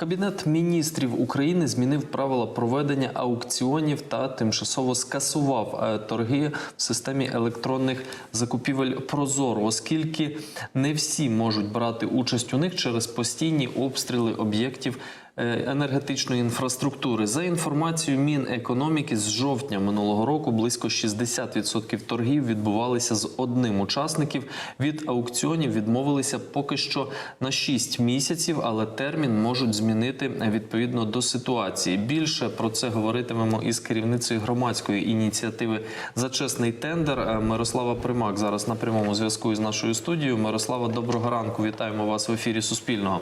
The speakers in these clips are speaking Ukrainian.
Кабінет міністрів України змінив правила проведення аукціонів та тимчасово скасував е, торги в системі електронних закупівель Прозоро, оскільки не всі можуть брати участь у них через постійні обстріли об'єктів енергетичної інфраструктури. За інформацією Мінекономіки, з жовтня минулого року близько 60% торгів відбувалися з одним учасників. Від аукціонів відмовилися поки що на 6 місяців, але термін можуть змінити відповідно до ситуації. Більше про це говоритимемо із керівницею громадської ініціативи за чесний тендер Е, Мирослава Примак. Зараз на прямому зв'язку із нашою студією. Мирослава, доброго ранку. Вітаємо вас в ефірі Суспільного.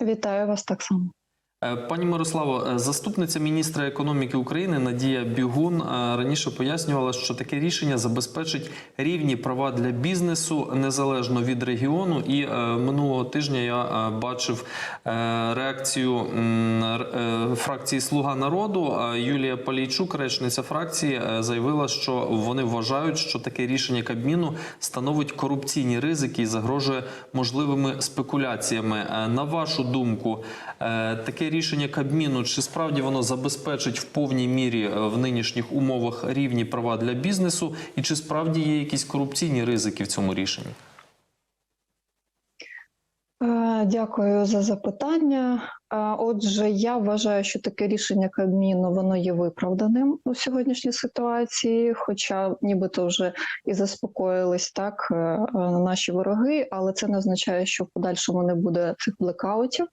Вітаю вас так само. Е, Пані Мирославо, е, заступниця міністра економіки України Надія Бігун е, раніше пояснювала, що таке рішення забезпечить рівні права для бізнесу незалежно від регіону. І минулого тижня я бачив реакцію фракції Слуга народу. Юлія Полійчук, речниця фракції, заявила, що вони вважають, що таке рішення Кабміну становить корупційні ризики і загрожує можливими спекуляціями. На вашу думку, таке рішення Кабміну чи справді воно забезпечить в повній мірі е, в нинішніх умовах рівні права для бізнесу, і чи справді є якісь корупційні ризики в цьому рішенні? Е, Дякую за запитання. Е, Отже, я вважаю, що таке рішення Кабміну воно є виправданим у сьогоднішній ситуації, хоча нібито вже і заспокоїлись так наші вороги, але це не означає, що в подальшому не буде цих блекаутів.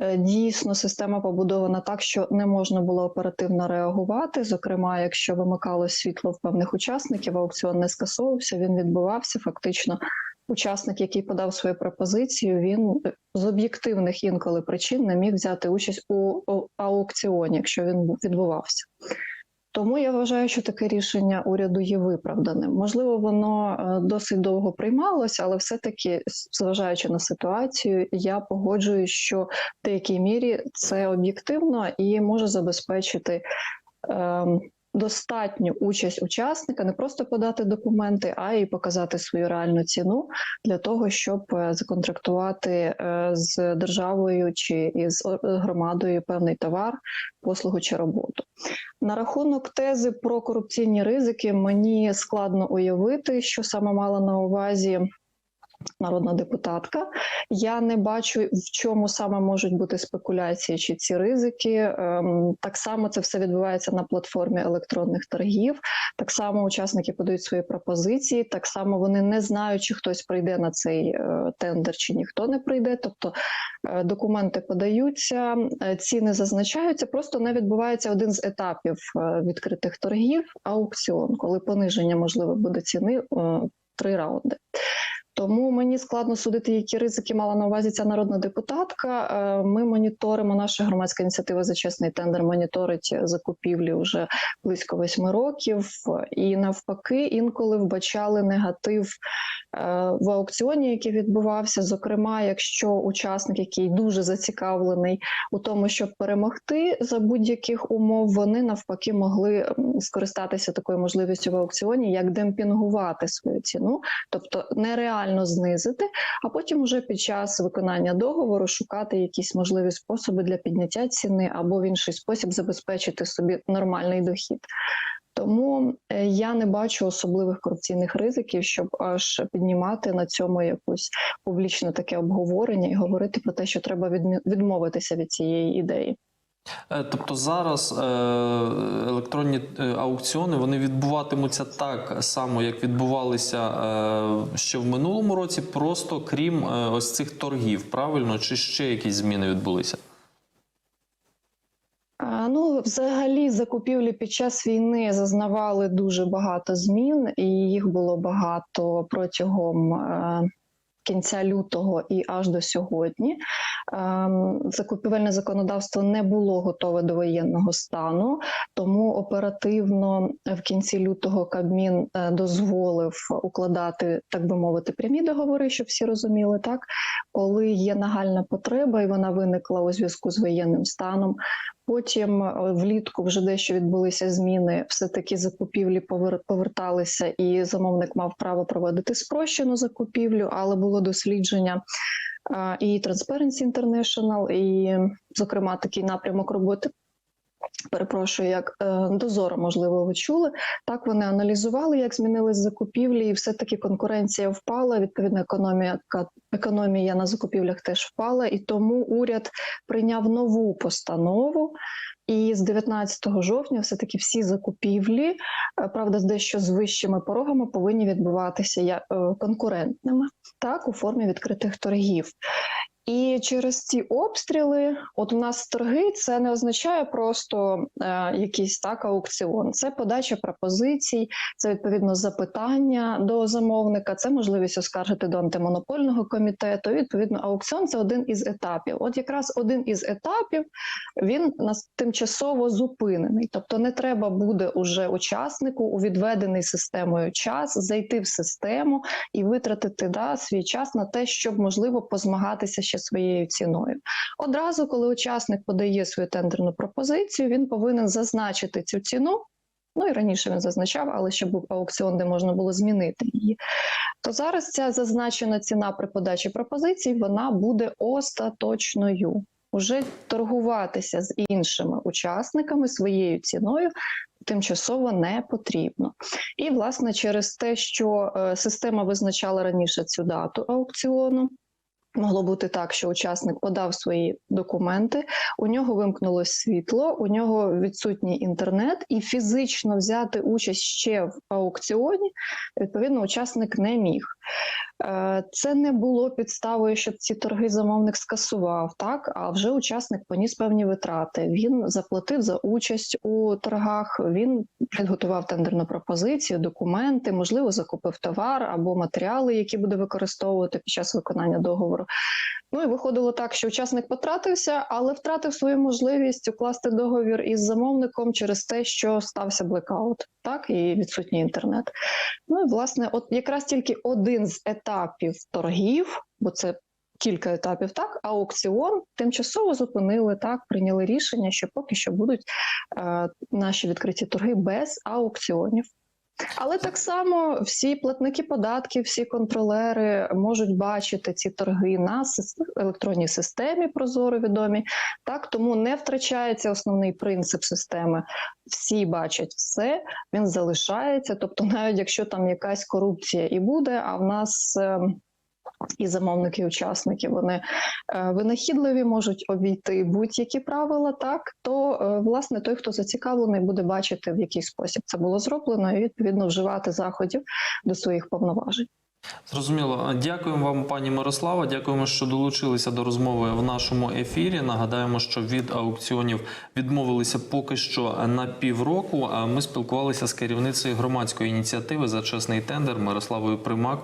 Е, Дійсно, система побудована так, що не можна було оперативно реагувати. Зокрема, якщо вимикало світло в певних учасників, аукціон не скасовувався, він відбувався фактично. Учасник, який подав свою пропозицію, він е, з об'єктивних інколи причин не міг взяти участь у у аукціоні, якщо він відбувався. Тому я вважаю, що таке рішення уряду є виправданим. Можливо, воно е, досить довго приймалося, але все-таки, зважаючи на ситуацію, я погоджуюсь, що в деякій мірі це об'єктивно і може забезпечити. ем, Достатню участь учасника не просто подати документи, а й показати свою реальну ціну для того, щоб е, законтрактувати е, з державою чи із громадою певний товар, послугу чи роботу. На рахунок тези про корупційні ризики мені складно уявити, що саме мала на увазі. Народна депутатка. Я не бачу, в чому саме можуть бути спекуляції чи ці ризики. Ем, Так само це все відбувається на платформі електронних торгів. Так само учасники подають свої пропозиції. Так само вони не знають, чи хтось прийде на цей е, тендер, чи ніхто не прийде. Тобто е, документи подаються, е, ціни зазначаються. Просто не відбувається один з етапів відкритих торгів аукціон, коли пониження можливо буде ціни три раунди. Тому мені складно судити, які ризики мала на увазі ця народна депутатка. Е, Ми моніторимо наша громадська ініціатива за чесний тендер. Моніторить закупівлі вже близько восьми років, і навпаки, інколи вбачали негатив е, в аукціоні, який відбувався. Зокрема, якщо учасник, який дуже зацікавлений у тому, щоб перемогти за будь-яких умов, вони навпаки могли скористатися такою можливістю в аукціоні, як демпінгувати свою ціну, тобто нереально знизити, а потім уже під час виконання договору шукати якісь можливі способи для підняття ціни або в інший спосіб забезпечити собі нормальний дохід. Тому е, я не бачу особливих корупційних ризиків, щоб аж піднімати на цьому якусь публічне таке обговорення і говорити про те, що треба відмовитися від цієї ідеї. Е, Тобто зараз е, електронні е, аукціони вони відбуватимуться так само, як відбувалися ще в минулому році, просто крім ось цих торгів, правильно? Чи ще якісь зміни відбулися? Ну, взагалі, закупівлі під час війни зазнавали дуже багато змін, і їх було багато протягом кінця лютого і аж до сьогодні. Ем, Закупівельне законодавство не було готове до воєнного стану, тому оперативно в кінці лютого Кабмін е, дозволив укладати, так би мовити, прямі договори, щоб всі розуміли, так коли є нагальна потреба, і вона виникла у зв'язку з воєнним станом Потім е, влітку вже дещо відбулися зміни. Все таки закупівлі поверталися, і замовник мав право проводити спрощену закупівлю, але було дослідження е, і Transparency International, і, зокрема, такий напрямок роботи. Перепрошую, як е, дозоро, можливо, ви чули. Так вони аналізували, як змінились закупівлі, і все-таки конкуренція впала. Відповідно, економія економія на закупівлях теж впала, і тому уряд прийняв нову постанову. І з 19 жовтня все таки всі закупівлі, е, правда, з дещо з вищими порогами повинні відбуватися е, конкурентними, так у формі відкритих торгів. І через ці обстріли, от у нас торги, це не означає просто е, якийсь так аукціон. Це подача пропозицій, це відповідно запитання до замовника, це можливість оскаржити до антимонопольного комітету. Відповідно, аукціон це один із етапів. От якраз один із етапів він нас тимчасово зупинений. Тобто не треба буде уже учаснику у відведений системою час зайти в систему і витратити да, свій час на те, щоб можливо позмагатися ще своєю ціною. Одразу, коли учасник подає свою тендерну пропозицію, він повинен зазначити цю ціну. Ну і раніше він зазначав, але ще був аукціон, де можна було змінити її. То зараз ця зазначена ціна при подачі пропозицій вона буде остаточною. Уже торгуватися з іншими учасниками своєю ціною тимчасово не потрібно. І, власне, через те, що е, система визначала раніше цю дату аукціону. Могло бути так, що учасник подав свої документи, у нього вимкнулось світло, у нього відсутній інтернет, і фізично взяти участь ще в аукціоні, відповідно, учасник не міг. Е, Це не було підставою, щоб ці торги замовник скасував, так а вже учасник поніс певні витрати. Він заплатив за участь у торгах, він підготував тендерну пропозицію, документи, можливо, закупив товар або матеріали, які буде використовувати під час виконання договору. Ну і виходило так, що учасник потратився, але втратив свою можливість укласти договір із замовником через те, що стався блекаут, так і відсутній інтернет. Ну і власне, от якраз тільки один з етапів торгів, бо це кілька етапів, так аукціон тимчасово зупинили так, прийняли рішення, що поки що будуть е, наші відкриті торги без аукціонів. Але так само всі платники податків, всі контролери можуть бачити ці торги на електронній системі прозоро відомі. Так тому не втрачається основний принцип системи. Всі бачать все, він залишається. Тобто, навіть якщо там якась корупція і буде, а в нас. І замовники, і учасники вони е, винахідливі, можуть обійти будь-які правила, так то е, власне той, хто зацікавлений, буде бачити, в який спосіб це було зроблено, і відповідно вживати заходів до своїх повноважень. Зрозуміло. Дякуємо вам, пані Мирослава. Дякуємо, що долучилися до розмови в нашому ефірі. Нагадаємо, що від аукціонів відмовилися поки що на півроку. А ми спілкувалися з керівницею громадської ініціативи за чесний тендер Мирославою Примак.